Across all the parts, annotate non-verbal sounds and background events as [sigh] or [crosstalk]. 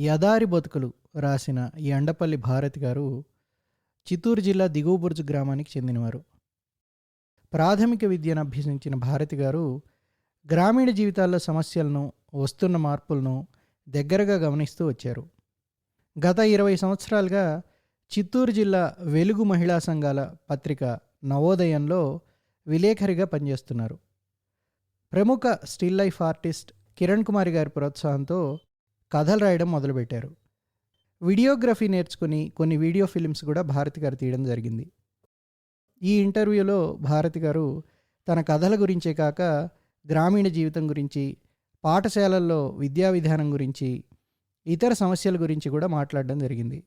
యదారి బతుకులు రాసిన ఎండపల్లి భారతి గారు చిత్తూరు జిల్లా దిగువబుర్జు గ్రామానికి చెందినవారు. ప్రాథమిక విద్యను అభ్యసించిన భారతి గారు గ్రామీణ జీవితాల్లో సమస్యలను వస్తున్న మార్పులను దగ్గరగా గమనిస్తూ వచ్చారు. గత ఇరవై సంవత్సరాలుగా చిత్తూరు జిల్లా వెలుగు మహిళా సంఘాల పత్రిక నవోదయంలో విలేఖరిగా పనిచేస్తున్నారు. ప్రముఖ still life artist Kiran Kumari గారి ప్రోత్సాహంతో కథలు రాయడం మొదలుపెట్టారు. వీడియోగ్రఫీ నేర్చుకుని కొన్ని వీడియో ఫిలిమ్స్ కూడా భారతి గారు తీయడం జరిగింది. ఈ ఇంటర్వ్యూలో భారతి గారు తన కథల గురించే కాక గ్రామీణ జీవితం గురించి పాఠశాలల్లో విద్యా విధానం గురించి ఇతర సమస్యల గురించి కూడా మాట్లాడడం జరిగింది.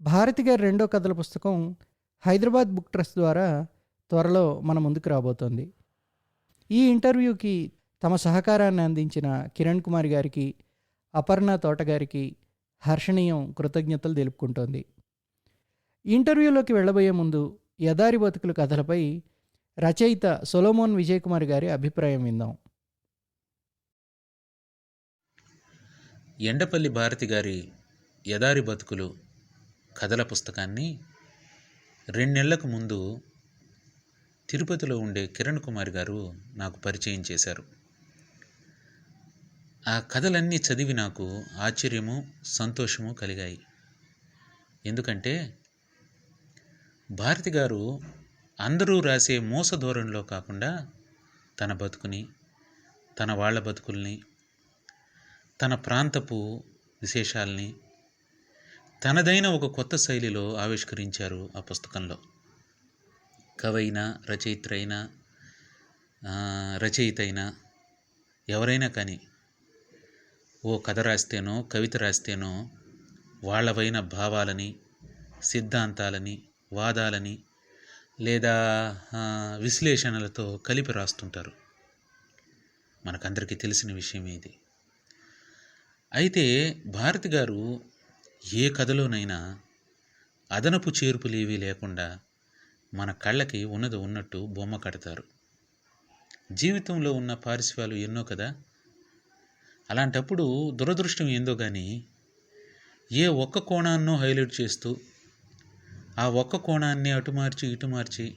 భారతి గారి రెండో కథల పుస్తకం హైదరాబాద్ బుక్ ట్రస్ట్ ద్వారా త్వరలో మన ముందుకు రాబోతోంది. ఈ ఇంటర్వ్యూకి తమ సహకారాన్ని అందించిన కిరణ్ కుమార్ గారికి అపర్ణ తోటగారికి హర్షణీయం కృతజ్ఞతలు తెలుపుకుంటోంది. ఇంటర్వ్యూలోకి వెళ్ళబోయే ముందు యదారి బతుకుల కథలపై రచయిత సొలోమోన్ విజయ్ కుమార్ గారి అభిప్రాయం విందాం. ఎండపల్లి భారతి గారి యదారి బతుకులు కథల పుస్తకాన్ని రెండేళ్ళకు ముందు తిరుపతిలో ఉండే కిరణ్ కుమార్ గారు నాకు పరిచయం చేశారు. ఆ కథలన్నీ చదివి నాకు ఆశ్చర్యము సంతోషము కలిగాయి. ఎందుకంటే భారతి గారు అందరూ రాసే మోస ధోరణిలో కాకుండా తన బతుకుని తన వాళ్ళ బతుకుల్ని తన ప్రాంతపు విశేషాల్ని తనదైన ఒక కొత్త శైలిలో ఆవిష్కరించారు ఆ పుస్తకంలో. కవైనా రచయిత్రైన అయినా ఎవరైనా కానీ ఓ కథ రాస్తేనో కవిత రాస్తేనో వాళ్ళవైన భావాలని సిద్ధాంతాలని వాదాలని లేదా విశ్లేషణలతో కలిపి రాస్తుంటారు. మనకందరికీ తెలిసిన విషయం ఇది. అయితే భారతి గారు ఏ కథలోనైనా అదనపు చేర్పులు ఏవీ లేకుండా మన కళ్ళకి ఉన్నది ఉన్నట్టు బొమ్మ కడతారు. జీవితంలో ఉన్న పారిశ్వాలు ఎన్నో కదా అలాంటప్పుడు దురదృష్టం ఏందో కానీ ఏ ఒక్క కోణాన్నో హైలైట్ చేస్తూ ఆ ఒక్క కోణాన్ని అటు మార్చి ఇటు మార్చి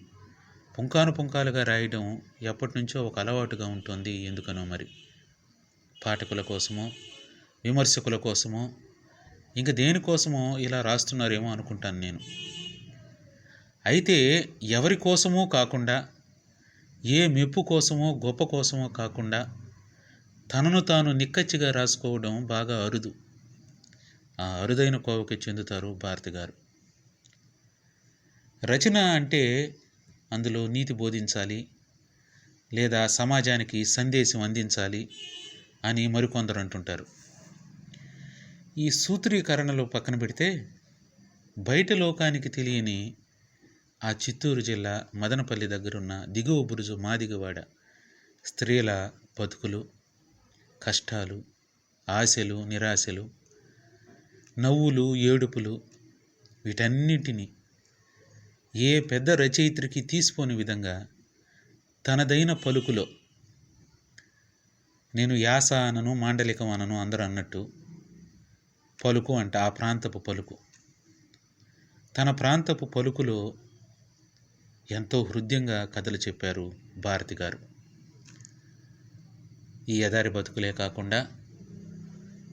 పుంకాను పుంకాలుగా రాయడం ఎప్పటి నుంచో ఒక అలవాటుగా ఉంటుంది. ఎందుకనో మరి? పాఠకుల కోసమో విమర్శకుల కోసమో ఇంకా దేనికోసమో ఇలా రాస్తున్నారేమో అనుకుంటాను నేను. అయితే ఎవరి కోసమో కాకుండా ఏ మెప్పు కోసమో గొప్ప కోసమో కాకుండా తనను తాను నిక్కచ్చిగా రాసుకోవడం బాగా అరుదు. ఆ అరుదైన కోవకి చెందుతారు భారతి గారు. రచన అంటే అందులో నీతి బోధించాలి లేదా సమాజానికి సందేశం అందించాలి అని మరికొందరు అంటుంటారు. ఈ సూత్రీకరణలో పక్కన పెడితే బయట లోకానికి తెలియని ఆ చిత్తూరు జిల్లా మదనపల్లి దగ్గరున్న దిగువ బురుజు మాదిగవాడ స్త్రీల బతుకులు కష్టాలు ఆశలు నిరాశలు నవ్వులు ఏడుపులు వీటన్నిటినీ ఏ పెద్ద రచయిత్రికి తీసిపోని విధంగా తనదైన పలుకులో నేను యాస అనను మాండలికం అనను అందరూ అన్నట్టు పలుకు అంట ఆ ప్రాంతపు పలుకు. తన ప్రాంతపు పలుకులో ఎంతో హృదయంగా కథలు చెప్పారు భారతి గారు. ఈ ఎదారి బతుకులే కాకుండా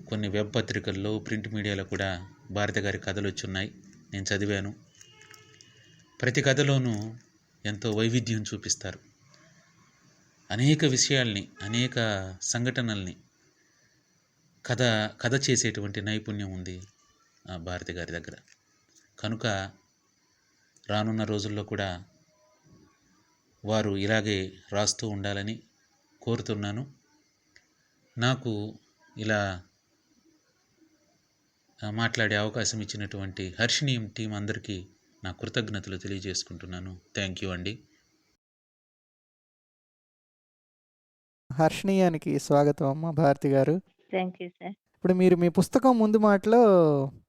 కొన్ని వెబ్ పత్రికల్లో ప్రింట్ మీడియాలో కూడా భారతి గారి కథలు వచ్చున్నాయి. నేను చదివాను. ప్రతి కథలోనూ ఎంతో వైవిధ్యం చూపిస్తారు. అనేక విషయాల్ని అనేక సంఘటనల్ని కథ కథ చేసేటువంటి నైపుణ్యం ఉంది ఆ భారతి గారి దగ్గర. కనుక రానున్న రోజుల్లో కూడా వారు ఇలాగే రాస్తూ ఉండాలని కోరుతున్నాను. నాకు ఇలా మాట్లాడే అవకాశం ఇచ్చినటువంటి హర్షిణీయం టీం అందరికీ నా కృతజ్ఞతలు తెలియజేసుకుంటున్నాను. థ్యాంక్ యూ అండి. హర్షణీయానికి స్వాగతం అమ్మ భారతి గారు. Thank you sir. ఇప్పుడు మీరు మీ పుస్తకం ముందు మాటలో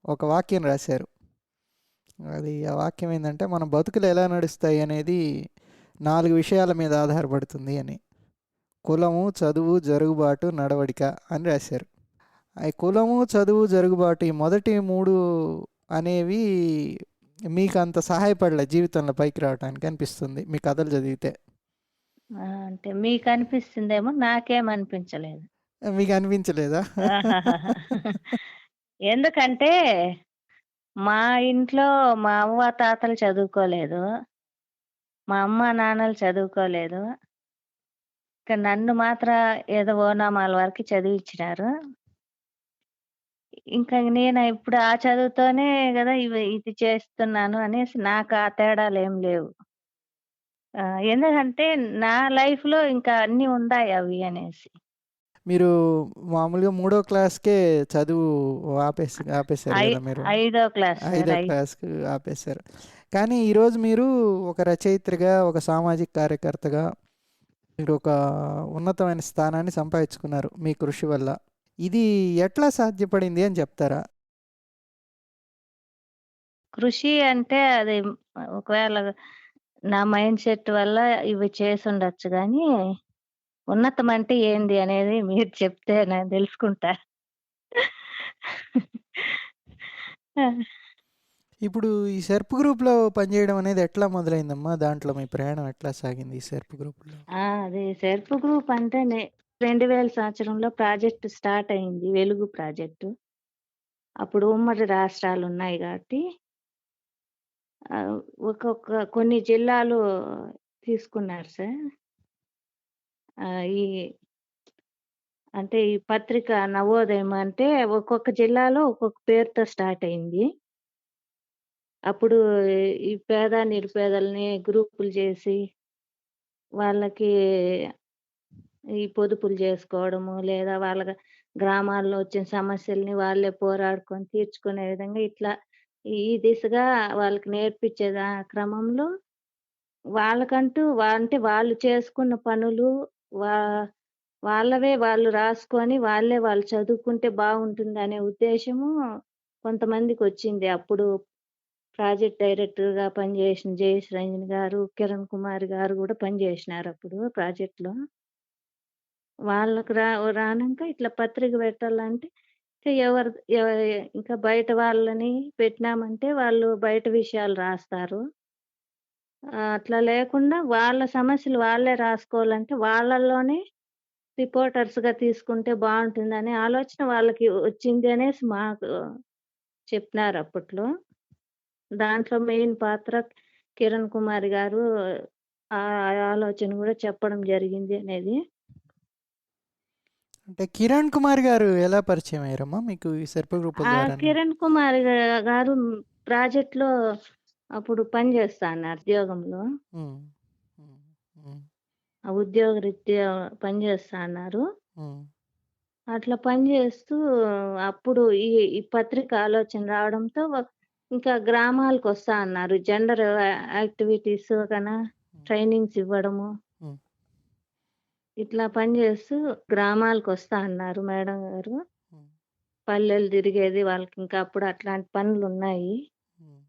ఒక వాక్యం రాశారు. అది ఆ వాక్యం ఏంటంటే మన బతుకులు ఎలా నడుస్తాయి అనేది నాలుగు విషయాల మీద ఆధారపడుతుంది అని. కులము చదువు జరుగుబాటు నడవడిక అని రాశారు ఆ కులము, చదువు, జరుగుబాటు ఈ మొదటి 3 అనేవి మీకు అంత సహాయపడలే జీవితంలో పైకి రావటానికి అనిపిస్తుంది. మీ కథలు చదివితే. అంటే మీకనిపిస్తుందేమో నాకేమనిపించలేదు. మీకు అనిపించలేదా? [laughs] ఎందుకంటే మా ఇంట్లో మా అవ్వ, తాతలు చదువుకోలేదు. మా అమ్మ, నాన్నలు చదువుకోలేదు. ఇక నన్ను మాత్రం ఏదో ఓనామాల వరకు చదివిచ్చినారు. ఇంకా నేను ఇప్పుడు ఆ చదువుతోనే గదా! ఇవి ఇది చేస్తున్నాను అనేసి నాకు ఆ తేడాలేం లేవు. ఆ! ఎందుకంటే నా లైఫ్‌లో ఇంకా అన్నీ ఉండాయి అవి అనేసి. మీరు మామూలుగా మూడో క్లాస్‌కే చదువు ఆపేసి మీరు. ఐదో క్లాస్. ఐదో ఐ క్లాస్‌కి ఆపేసారు. కానీ ఈరోజు మీరు ఒక రచయిత్రిగా, ఒక సామాజిక కార్యకర్తగా మీరు ఒక ఉన్నతమైన స్థానాన్ని సంపాదించుకున్నారు మీ కృషి వల్ల. ఇది ఎట్లా సాధ్యపడింది అని చెప్తారా? కృషి అంటే అది ఒకవేళ నా మైండ్ సెట్ వల్ల ఇవి చేసి ఉండొచ్చు కానీ ఉన్నతం అంటే ఏంది అనేది మీరు చెప్తే నేను తెలుసుకుంటా. ఇప్పుడు ఈ సెర్ప్ గ్రూప్‌లో పనిచేయడం అనేది ఎట్లా మొదలైందమ్మా? దాంట్లో మీ ప్రయాణం ఎట్లా సాగింది ఈ సెర్ప్ గ్రూప్‌లో? ఆ! అది సెర్ప్ గ్రూప్ అంటే రెండు వేల సంవత్సరంలో ప్రాజెక్ట్ స్టార్ట్ అయింది. వెలుగు ప్రాజెక్టు. అప్పుడు ఉమ్మడి రాష్ట్రాలు ఉన్నాయి కాబట్టి ఒక్కొక్క కొన్ని జిల్లాలు తీసుకున్నారు సార్. ఈ అంటే ఈ పత్రిక నవోదయం అంటే ఒక్కొక్క జిల్లాలో ఒక్కొక్క పేరుతో స్టార్ట్ అయింది. అప్పుడు ఈ పేద, నిరుపేదలని గ్రూపులు చేసి వాళ్ళకి ఈ పొదుపులు చేసుకోవడము లేదా వాళ్ళ గ్రామాల్లో వచ్చిన సమస్యల్ని వాళ్ళే పోరాడుకొని తీర్చుకునే విధంగా ఇట్లా ఈ దిశగా వాళ్ళకి నేర్పించే క్రమంలో వాళ్ళకంటూ అంటే వాళ్ళు చేసుకున్న పనులు వా వాళ్ళవే వాళ్ళు రాసుకొని వాళ్ళే వాళ్ళు చదువుకుంటే బాగుంటుంది అనే ఉద్దేశము కొంతమందికి వచ్చింది. అప్పుడు ప్రాజెక్ట్ డైరెక్టర్‌గా పనిచేసిన జయేష్ రంజన్ గారు, కిరణ్ కుమార్ గారు కూడా పనిచేసినారు అప్పుడు ప్రాజెక్ట్లో వాళ్ళకి రా రానాక ఇట్లా పత్రిక పెట్టాలంటే ఇక ఎవరు ఇంకా బయట వాళ్ళని పెట్టినామంటే వాళ్ళు బయట విషయాలు రాస్తారు. అట్లా లేకుండా వాళ్ళ సమస్యలు వాళ్ళే రాసుకోవాలంటే వాళ్ళలోనే రిపోర్టర్స్‌గా తీసుకుంటే బాగుంటుందనే ఆలోచన వాళ్ళకి వచ్చింది అనేసి మాకు చెప్పినారు అప్పట్లో. దాంట్లో మెయిన్ పాత్ర కిరణ్ కుమార్ గారు ఆ ఆలోచన గూడా చెప్పడం జరిగింది అనేది. అంటే కిరణ్ కుమార్ గారు ఎలా పరిచయం అయ్యారమ్మా మీకు ఈ? కిరణ్ కుమార్ గారు ప్రాజెక్ట్‌లో అప్పుడు పనిచేస్తా అన్నారు ఉద్యోగంలో. హ్మ్. ఆ ఉద్యోగరీత్యా పనిచేస్తా అన్నారు. అట్లా పనిచేస్తూ అప్పుడు ఈ ఈ పత్రిక ఆలోచన రావడంతో ఇంకా గ్రామాలకొస్తా అన్నారు. జెండర్ యాక్టివిటీస్ హ్మ్. ట్రైనింగ్స్ ఇవ్వడము. ఇట్లా పనిచేస్తూ గ్రామాలకొస్తా అన్నారు మేడం గారు. పల్లెలు తిరిగేది వాళ్ళకి ఇంకా అప్పుడు అట్లాంటి పనులున్నాయి. హ్మ్.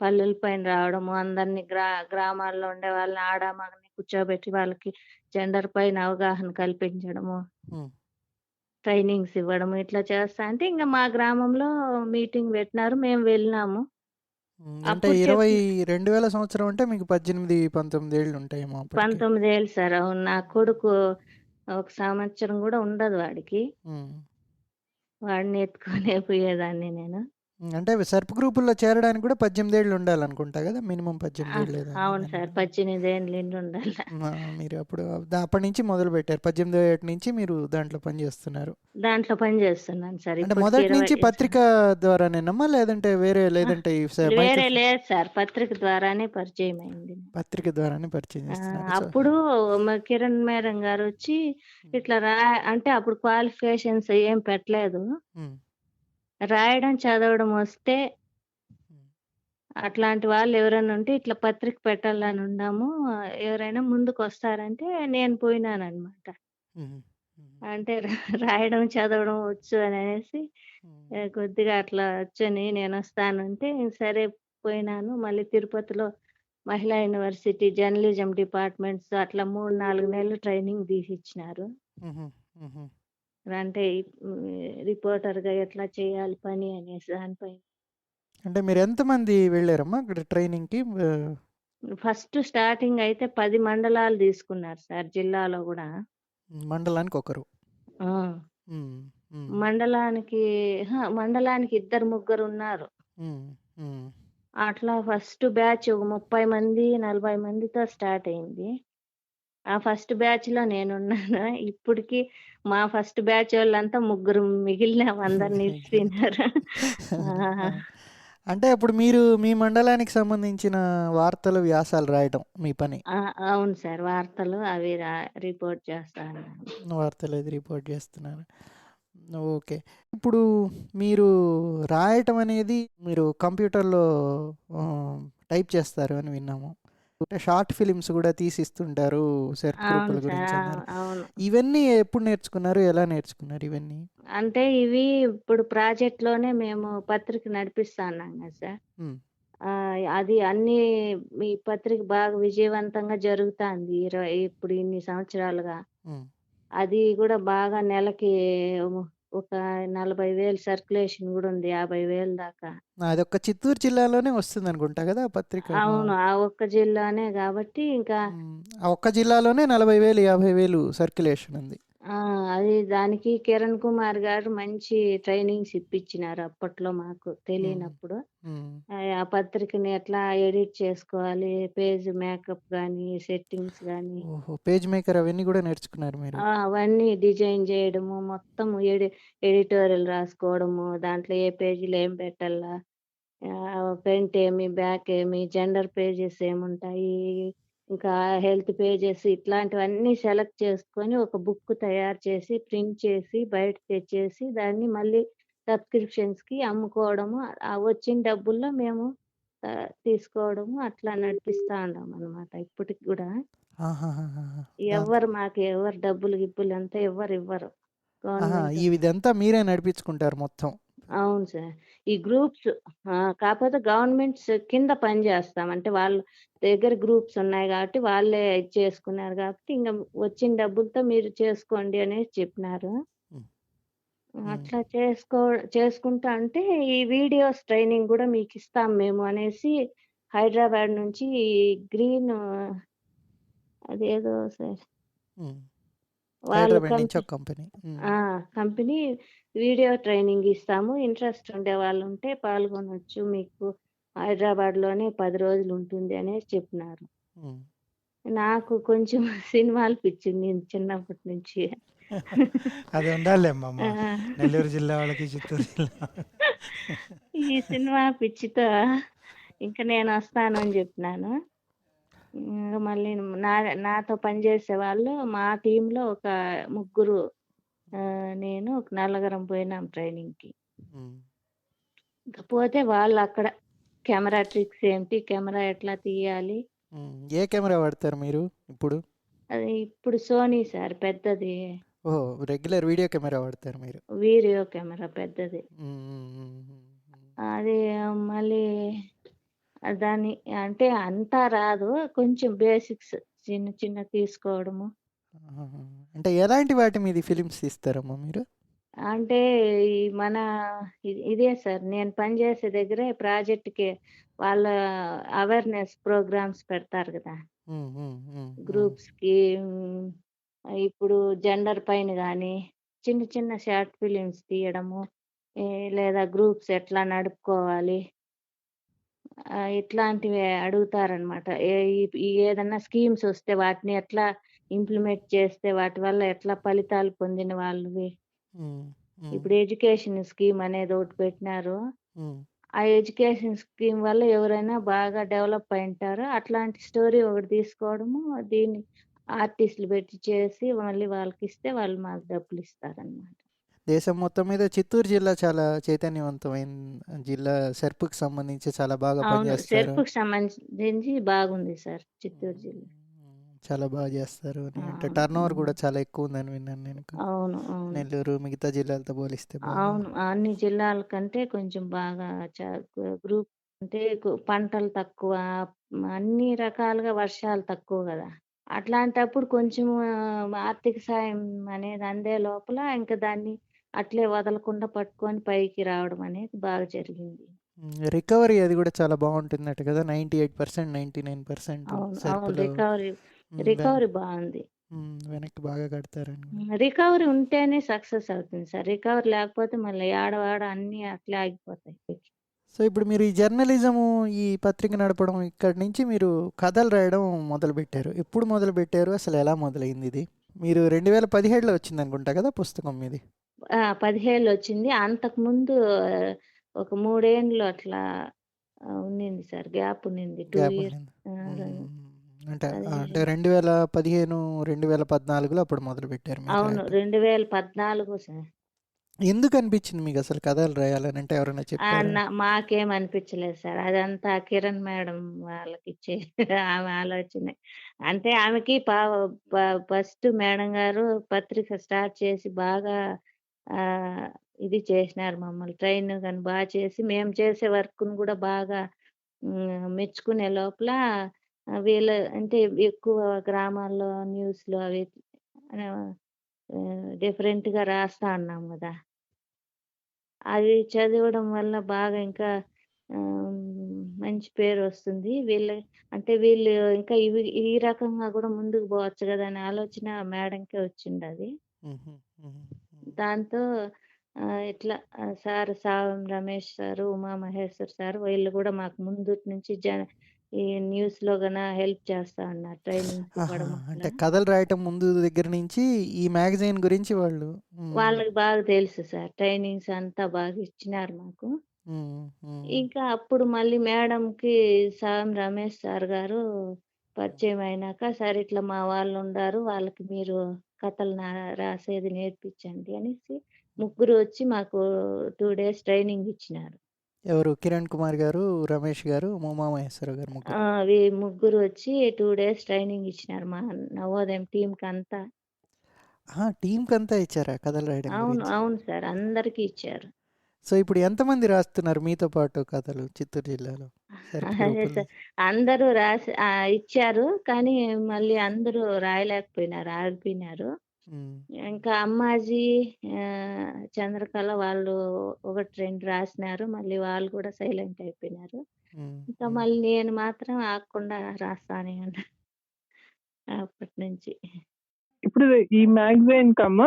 పల్లెల పైన రావడము, అందరిని గ్రా గ్రామాల్లో ఉండే వాళ్ళని ఆడ, మగని కూర్చోబెట్టి వాళ్ళకి జెండర్ పైన అవగాహన కల్పించడము. ట్రైనింగ్స్ ఇవ్వడము ఇట్లా చేస్తా అంటే ఇంక మా గ్రామంలో మీటింగ్ పెట్టినారు. మేము వెళ్ళినాము. హ్మ్. అంటే అప్పుడు 20 చెప్పి 2000 సంవత్సరం అంటే మీకు 18, 19 ఏళ్ళు ఉంటాయేమో అప్పటికి. 19 ఏళ్ళు సార్. అవును. నా కొడుకు ఒక సంవత్సరం గూడా ఉండదు వాడికి. హ్మ్. వాడిని ఎత్తుకొనే పోయేదాన్ని నేను. అంటే సెర్ప్ గ్రూపుల్లో చేరడానికి కూడా 18 ఏళ్ళు ఉండాలనుకుంటా! మినిమమ్ 18 ఆ! ఏళ్ళు అవును. సార్. 18 ఏండ్ల నిండి ఉండాల. ఆ! మీరు అప్పుడు అప్పటి నుంచి మొదలుపెట్టారు. 18 ఏట నుంచి మీరు దాంట్లో పని చేస్తున్నారు. దాంట్లో పని చేస్తున్నాను సార్. అంటే ఇప్పటికి మొదటి 20 నుంచి పత్రిక ద్వారానేనమ్మా? లేదంటే వేరే! లేదంటే ఈ స వేరే మైక్రో లేదు సార్. పత్రిక ద్వారానే పరిచయం అయింది. పత్రిక ద్వారానే పరిచయం ఆ! చేస్తున్నారు. సో అప్పుడు మా కిరణ్ మేడం గారొచ్చి హ్మ్. ఇట్లా రా అంటే అప్పుడు క్వాలిఫికేషన్స్ ఏం పెట్టలేదు. రాయడం, చదవడం వస్తే. అట్లాంటి వాళ్ళు ఎవరైనా ఉంటే ఇట్లా పత్రిక పెట్టాలని ఉన్నాము. ఎవరైనా ముందుకొస్తారంటే నేను పోయినాననమాట. హుహు. హ్మ్. అంటే రాయడం, చదవడం వచ్చు అనేసి హ్మ్. ఆహ్, కొద్దిగా అట్లా వచ్చని నేనొస్తానంటే సరే పోయినాను. మళ్ళీ తిరుపతిలో మహిళా యూనివర్సిటీ జర్నలిజం డిపార్ట్మెంట్స్ అట్లా 3, 4 నెలలు ట్రైనింగ్ తీసిచ్చినారు. అంటే రిపోర్టర్గా ఎట్లా చేయాలి పని అనేసి దానిపై. అంటే మీరు ఎంతమంది వెళ్ళారమ్మా అక్కడ ట్రైనింగ్కి? ఫస్ట్ స్టార్టింగ్ అయితే పది మండలాలు తీసుకున్నారు సార్ జిల్లాలో కూడా. మండలానికి ఒకరు. మండలానికి మండలానికి ఇద్దరు ముగ్గురు ఉన్నారు. అట్లా ఫస్ట్ బ్యాచ్ ఒక ముప్పై మంది నలభై మందితో స్టార్ట్ అయింది. ఆ ఫస్ట్ బ్యాచ్లో నేనున్నాను ఇప్పటికి మా ఫస్ట్ బ్యాచ్ వాళ్ళంతా ముగ్గురు మిగిలిన అందరు నిలిచిపోయినారు ఆ, అంటే అప్పుడు మీరు మీ మండలానికి సంబంధించిన వార్తలు వ్యాసాలు రాయటం మీ పని? అవును సార్. వార్తలు అవి రిపోర్ట్ చేస్తాను. వార్తలు అది రిపోర్ట్ చేస్తున్నారు. ఓకే. ఇప్పుడు మీరు రాయటం అనేది మీరు కంప్యూటర్లో టైప్ చేస్తారు అని విన్నాము. షార్ట్ ఫిలిమ్స్ కూడా తీసిస్తుంటారు గ్రూపుల గురించి అన్నారు. అవును. ఇవన్నీ ఎప్పుడు నేర్చుకున్నారు ఎలా నేర్చుకున్నారు ఇవన్నీ? అంటే ఇవి ఇప్పుడు ప్రాజెక్ట్లోనే మేము పత్రిక నడిపిస్తున్నాం కదా సార్. ఉమ్, ఆ, అది అన్ని ఈ పత్రిక బాగా విజయవంతంగా జరుగుతుంది. ఇరవై ఇప్పుడు ఇన్ని సంవత్సరాలుగా. ఉమ్, అది కూడా బాగా నెలకి ఒక నలభై వేలు సర్క్యులేషన్ కూడా ఉంది యాభై వేలు దాకా అదొక్క చిత్తూరు జిల్లాలోనే వస్తుంది అనుకుంటా కదా ఆ పత్రిక. అవును ఆ ఒక్క జిల్లానే కాబట్టి ఇంకా ఆ ఒక్క జిల్లాలోనే నలభై వేలు యాభై వేలు సర్క్యులేషన్ ఉంది. ఆ అది దానికి కిరణ్ కుమార్ గారు మంచి ట్రైనింగ్స్ ఇప్పించినారు అప్పట్లో మాకు తెలియనప్పుడు. ఆ ఆ పత్రికని ఎట్లా ఎడిట్ చేసుకోవాలి పేజ్ మేకప్ కానీ సెట్టింగ్స్ ఓహో పేజ్ మేకర్ అవన్నీ కూడా నేర్చుకున్నారు మీరు? అవన్నీ డిజైన్ చేయడము మొత్తం ఎడి ఎడిటోరియల్ రాసుకోవడము దాంట్లో ఏ పేజీలో ఏం పెట్టాలా ఫ్రంట్ ఏమి బ్యాక్ ఏమి జెండర్ పేజెస్ ఏముంటాయి ఇంకా హెల్త్ పేజెస్ ఇట్లాంటివన్నీ సెలెక్ట్ చేసుకొని ఒక బుక్ తయారు చేసి ప్రింట్ చేసి బయట తెచ్చేసి దాన్ని మళ్ళీ సబ్స్క్రిప్షన్స్కి అమ్ముకోవడము ఆ వచ్చిన డబ్బుల్లో మేము తీసుకోవడము అట్లా నడిపిస్తా ఉన్నాం అనమాట ఇప్పటికి కూడా. ఎవరు మాకు ఎవరు డబ్బులు గిబ్బులు అంతా ఎవరు ఇవ్వరు. ఇదంతా మీరే నడిపించుకుంటారు మొత్తం. అవును సార్. ఈ గ్రూప్స్ కాకపోతే గవర్నమెంట్స్ కింద పని చేస్తాం. అంటే వాళ్ళ దగ్గర గ్రూప్స్ ఉన్నాయి కాబట్టి వాళ్ళే ఇది చేసుకున్నారు కాబట్టి ఇంకా వచ్చిన డబ్బులతో మీరు చేసుకోండి అనేసి చెప్పినారు. అట్లా చేసుకో చేసుకుంటా అంటే ఈ వీడియోస్ ట్రైనింగ్ కూడా మీకు ఇస్తాం మేము అనేసి హైదరాబాద్ నుంచి గ్రీన్ అదేదో సార్. వాళ్ళు హైదరాబాద్ కంపెనీ. ఒక. ఆ కంపెనీ వీడియో ట్రైనింగ్ ఇస్తాము. ఇంట్రెస్ట్ ఉండే వాళ్ళు ఉంటే పాల్గొనొచ్చు. మీకు హైదరాబాద్లోనే పది రోజులు ఉంటుంది అనేసి చెప్పినారు. నాకు కొంచెం [laughs] సినిమాలు పిచ్చింది నేను చిన్నప్పటి నుంచి. [laughs] అది ఉండాలేమ్మా ఆ, నెల్లూరు జిల్లా వాళ్ళకి చిత్తూరు జిల్లా ఈ సినిమా పిచ్చితో ఇంకా నేను వస్తాను అని చెప్పినాను. ఇంకా మళ్ళీ నా నాతో పనిచేసే వాళ్ళు మా టీంలో ఒక ముగ్గురు నేను ఒక నలుగురం పోయినాం ట్రైనింగ్కి. ఇంకా పోతే వాళ్ళు అక్కడ కెమెరా ట్రిక్స్ ఏంటి కెమెరా ఎట్లా తీయాలి. ఏ కెమెరా వాడతారు మీరు ఇప్పుడు అది ఇప్పుడు సోనీ సార్ పెద్దది ఓహో రెగ్యులర్ వీడియో కెమెరా వాడతారు మీరు వీడియో కెమెరా పెద్దది. అది మళ్ళీ దాని అంటే అంతా రాదు. కొంచెం బేసిక్స్ చిన్న చిన్న తీసుకోవడము. అంటే ఎలాంటి వాటి మీద ఫిలిమ్స్ తీస్తారమ్మా మీరు? అంటే ఈ మన ఇ- ఇదే సార్. నేను పనిచేసే దగ్గరే ప్రాజెక్ట్కి వాళ్ళ అవేర్నెస్ ప్రోగ్రామ్స్ పెడతారు కదా. ఉమ్, ఉమ్, ఉమ్, ఉమ్. గ్రూప్స్కి ఉమ్, ఇప్పుడు జెండర్ పైన కానీ చిన్న చిన్న షార్ట్ ఫిలిమ్స్ తీయడము ఏ, లేదా గ్రూప్స్ ఎట్లా నడుపుకోవాలి ఇట్లాంటివి అడుగుతారనమాట ఏదన్నా స్కీమ్స్ వస్తే వాటిని ఎట్లా ఇంప్లిమెంట్ చేస్తే వాటి వల్ల ఎట్లా ఫలితాలు పొందిన వాళ్ళవి? ఇప్పుడు ఎడ్యుకేషన్ స్కీమ్ అనేది ఒకటి పెట్టినారు. ఆ ఎడ్యుకేషన్ స్కీమ్ వల్ల ఎవరైనా బాగా డెవలప్ అయి ఉంటారు అట్లాంటి స్టోరీ ఒకటి తీసుకోవడము దీన్ని ఆర్టిస్టులు పెట్టి చేసి మళ్ళీ వాళ్ళకి ఇస్తే వాళ్ళు మాకు డబ్బులు ఇస్తారనమాట దేశం మొత్తం మీద చిత్తూరు జిల్లా చాలా చైతన్యవంతమైన జిల్లా. సెర్పుకి సంబంధించి చాలా బాగా అవును పనిచేస్తారు. సెర్పుకి సంబంధించి బాగుంది సార్ చిత్తూరు జిల్లా. చాలా బాగా చేస్తారు అని అంటే టర్న్ ఓవర్. కూడా చాలా ఎక్కువ ఉందని విన్నాను నేను అవును అవును. నెల్లూరు మిగతా జిల్లాలతో పోలిస్తే బాగా అవును అన్ని జిల్లాల కంటే కొంచెం బాగా గ్రూప్ అంటే కు- పంటలు తక్కువ అన్ని రకాలుగా వర్షాలు తక్కువ కదా. అట్లాంటప్పుడు కొంచెం ఆర్థిక సాయం అనేది అందే లోపల ఇంక దాన్ని అట్లే వదలకుండా పట్టుకొని పైకి రావడం అనేది బాగా జరిగింది. రికవరీ అది గూడా చాలా బావుంటుందట కదా! 98% 99% అవును. అవును. సెర్ప్‌లో రికవరీ హ్మ్. వెన రికవరీ బావుంది. హ్మ్. వెనక్కి బాగా కడతారని. రికవరీ ఉంటేనే సక్సెస్ అవుతుంది సార్. రికవరీ లేకపోతే మళ్ళీ యాడ వాడ అన్నీ అట్లే ఆగిపోతాయి. సో, ఇప్పుడు మీరు ఈ జర్నలిజము, ఈ పత్రిక నడపడం ఇక్కడి నుంచి మీరు కథలు రాయడం మొదలుపెట్టారు. ఎప్పుడు మొదలుపెట్టారు? అసలు ఎలా మొదలైంది ఇది? మీరు 2017లో వచ్చిందనుకుంటా కదా పుస్తకం మీది? 17లో వచ్చింది. అంతకుముందు ఒక 3 ఏండ్లు అట్లా ఉన్నింది సార్. గ్యాప్ ఉన్నింది. 2 గ్యాప్ ఇయర్స్ ఉండింది. ఆహ్, హ్మ్. రెండు అంటే అదే అంటే 2015, 2014లో అప్పుడు మొదలుపెట్టారు మీరు అవును. రాయటం. 2014 సార్. ఎందుకు అనిపించింది మీకు అసలు కథలు రాయాలని? అంటే ఎవరైనా ఆ! చెప్పారా? న మాకేం అనిపించలేదు సార్. అదంతా కిరణ్ మేడం వాళ్ళకిచ్చే [laughs] ఆమె ఆలోచనే. అంటే ఆమెకి ఫస్ట్ మేడం గారు పత్రిక స్టార్ట్ చేసి బాగా ఇది చేసినారు మమ్మల్ని. ట్రైన్ కానీ బాగా చేసి మేము చేసే వర్క్ను కూడా బాగా మెచ్చుకునే లోపల వీళ్ళ అంటే ఎక్కువ గ్రామాల్లో న్యూస్లో అవి డిఫరెంట్‌గా రాస్తా ఉన్నాం కదా అవి చదవడం వల్ల బాగా ఇంకా మంచి పేరు వస్తుంది వీళ్ళ అంటే వీళ్ళు ఇంకా ఇవి ఈ రకంగా కూడా ముందుకు పోవచ్చు కదా అనే ఆలోచన మేడంకే వచ్చిందది. అది దాంతో ఇట్లా సార్ సావం రమేష్ సారు, ఉమా మహేశ్వర్ సార్ వీళ్ళు గూడా మాకు ముందుటి నుంచి జ ఈ న్యూస్‌లో గన హెల్ప్ చేస్తా ఉన్నారు. ఇవ్వడం అంటే. కథలు రాయటం ముందు దగ్గర నుంచి ఈ మ్యాగజైన్ గురించి వాళ్ళు. వాళ్ళకి బాగా తెలుసు సార్. ట్రైనింగ్స్ అంతా బాగా ఇచ్చినారు మాకు. ఇంకా అప్పుడు మళ్ళీ మేడంకి సాం రమేష్ సార్ గారు పరిచయం అయినాక, సరే ఇట్లా మా వాళ్ళుండారు. వాళ్ళకి మీరు కథలు నా రాసేది నేర్పించండి అనేసి ముగ్గురు వచ్చి మాకు 2 డేస్ ట్రైనింగ్ ఇచ్చినారు. ఎవరు? కిరణ్ కుమార్ గారు, రమేష్ గారు, ఉమామహేశ్వరరావు గారు ఆ! ముగ్గురు. వచ్చి 2 డేస్ ట్రైనింగ్ ఇచ్చినారు మా నవోదయం టీమ్‌కంతా. ఆహా! టీమ్‌కంతా ఇచ్చారా కథలు రాయడం అవును. గురించి? అవును సార్. అందరికీ ఇచ్చారు. సో, ఇప్పుడు ఎంతమంది రాస్తున్నారు మీతో పాటు కథలు చిత్తూరు జిల్లాలో? అదే సార్. నుంచి? అందరూ రాసి ఇచ్చారు. కానీ మళ్ళీ అందరూ రాయలేకపోయినారు. ఆగిపోయినారు. ఇంకా అమ్మాజీ చంద్రకళ వాళ్ళు 1, 2 రాసినారు. మళ్ళీ వాళ్ళు కూడా సైలెంట్ అయిపోయినారు. ఇంకా. మళ్ళీ నేను మాత్రం ఆగకుండా రాస్తానే ఉన్నా. అప్పటినుంచి. ఇప్పుడు ఈ మ్యాగజైన్‌కమ్మ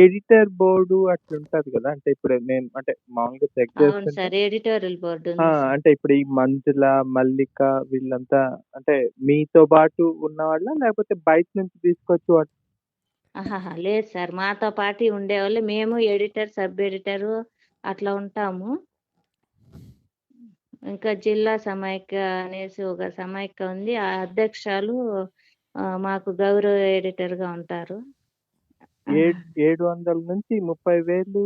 ఎడిటర్ బోర్డు అట్లుంటది గదా! అంటే ఇప్పుడు నేను అంటే మామూలుగా చెక్ అవును చేస్తుంటే సార్. ఎడిటోరియల్ బోర్డ్ ఆ! ఉంది సార్. అంటే ఇప్పుడు ఈ మంజుల, మల్లిక వీళ్ళంతా అంటే మీతో పాటు ఉన్నవాళ్ళా? లేకపోతే బయట నుంచి తీసుకొచ్చి వాట్ ఆహాహా! లేదు సార్. మాతో పాటే ఉండేవాళ్ళు. మేము ఎడిటర్, సబ్ ఎడిటరు అట్లా ఉంటాము. ఇంకా జిల్లా సమైక్య అనేసి ఒక సమైక్య ఉంది. ఆ అధ్యక్షురాలు మాకు గౌరవ ఎడిటర్‌గా ఉంటారు. ఏడ్ 700-30,000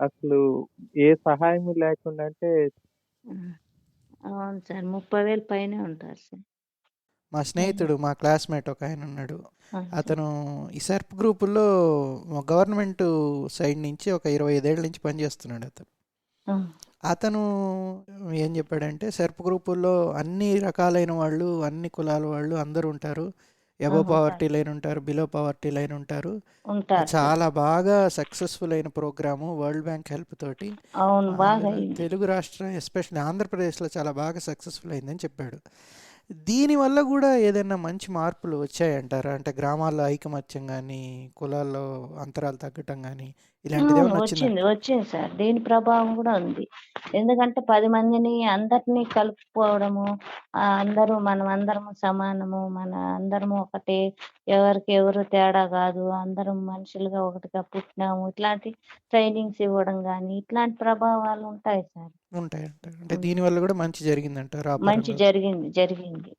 అసలు ఏ సహాయము లేకుండా అంటే ఆ! అవును సార్. 30,000 పైనే ఉంటారు సార్. మా స్నేహితుడు, మా క్లాస్‌మేట్ ఒకాయనున్నాడు. ఆ! సార్. అతను ఈ సెర్ప్ గ్రూపుల్లో గవర్నమెంటు సైడ్ నుంచి ఒక 25 ఏళ్ళ నుంచి పనిచేస్తున్నాడు అతను. ఆ! అతను ఏం చెప్పాడంటే సెర్ప్ గ్రూపుల్లో అన్ని రకాలైన వాళ్ళు, అన్ని కులాల వాళ్ళు అందరూ ఉంటారు. ఆహా! పవర్టీ లైన్ ఉంటారు. బిలో పవర్టీ లైన్ ఉంటారు. చాలా బాగా సక్సెస్‌ఫుల్ అయిన ప్రోగ్రాము వరల్డ్ బ్యాంక్ హెల్ప్ తోటి. తెలుగు రాష్ట్రం ఎస్పెషల్లీ ఆంధ్రప్రదేశ్‌లో చాలా బాగా సక్సెస్‌ఫుల్ అయిందని చెప్పాడు. దీనివల్ల గూడా ఏదైనా మంచి మార్పులు వచ్చాయంటారా? అంటే గ్రామాల్లో ఐకమత్యం గానీ, కులాల్లో అంతరాలు తగ్గటం గానీ వచ్చిందా? వచ్చింది. వచ్చింది సార్. దీని ప్రభావం గూడా ఉంది. ఎందుకంటే 10 మందిని అందరిని కలుపుకోవడము, అందరూ మనమందరము సమానము, మన అందరము ఒకటే, ఎవరికి ఎవరు తేడా గాదు, అందరం మనుషులుగా ఒకటిగా పుట్టినాము. ఇట్లాంటి ట్రైనింగ్స్ ఇవ్వడం గానీ, ఇట్లాంటి ప్రభావాలు ఉంటాయి సార్. ఉంటాయి. అంటే హ్మ్. దీనివల్ల గూడా మంచి జరిగిందంటారా ఆ మంచి పరంగా? జరిగింది. జరిగింది.